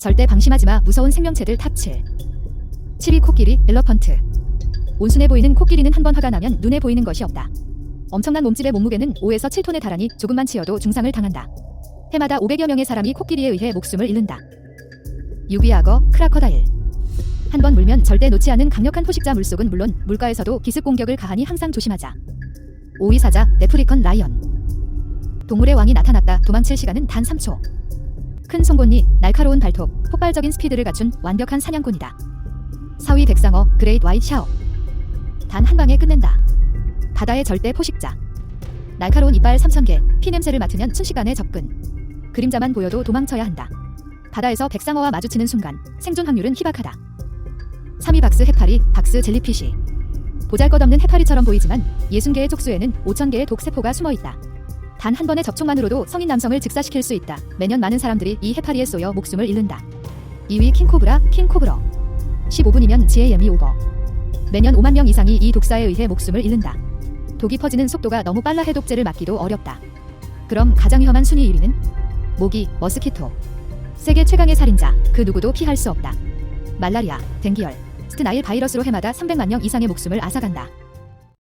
절대 방심하지마 무서운 생명체들 탑 7. 7위 코끼리 엘러펀트. 온순해 보이는 코끼리는 한 번 화가 나면 눈에 보이는 것이 없다. 엄청난 몸집의 몸무게는 5에서 7톤에 달하니 조금만 치여도 중상을 당한다. 해마다 500여 명의 사람이 코끼리에 의해 목숨을 잃는다. 6위 악어 크라커다일. 한 번 물면 절대 놓지 않은 강력한 포식자 물속은 물론 물가에서도 기습 공격을 가하니 항상 조심하자. 5위 사자 레프리컨 라이언. 동물의 왕이 나타났다. 도망칠 시간은 단 3초. 큰 송곳니, 날카로운 발톱, 폭발적인 스피드를 갖춘 완벽한 사냥꾼이다. 4위 백상어 그레이트 와이트 샤오. 단한 방에 끝낸다. 바다의 절대 포식자. 날카로운 이빨 3,000개, 피 냄새를 맡으면 순식간에 접근. 그림자만 보여도 도망쳐야 한다. 바다에서 백상어와 마주치는 순간 생존 확률은 희박하다. 3위 박스 해파리, 박스 젤리피쉬. 보잘것없는 해파리처럼 보이지만 60개의 촉수에는 5,000개의 독세포가 숨어 있다. 단 한 번의 접촉만으로도 성인 남성을 즉사시킬 수 있다. 매년 많은 사람들이 이 해파리에 쏘여 목숨을 잃는다. 2위 킹코브라, 킹코브러. 15분이면 지의 예미 오버. 매년 5만 명 이상이 이 독사에 의해 목숨을 잃는다. 독이 퍼지는 속도가 너무 빨라 해독제를 맞기도 어렵다. 그럼 가장 위험한 순위 1위는 모기, 머스키토. 세계 최강의 살인자, 그 누구도 피할 수 없다. 말라리아, 댕기열, 스트나일 바이러스로 해마다 300만 명 이상의 목숨을 앗아간다.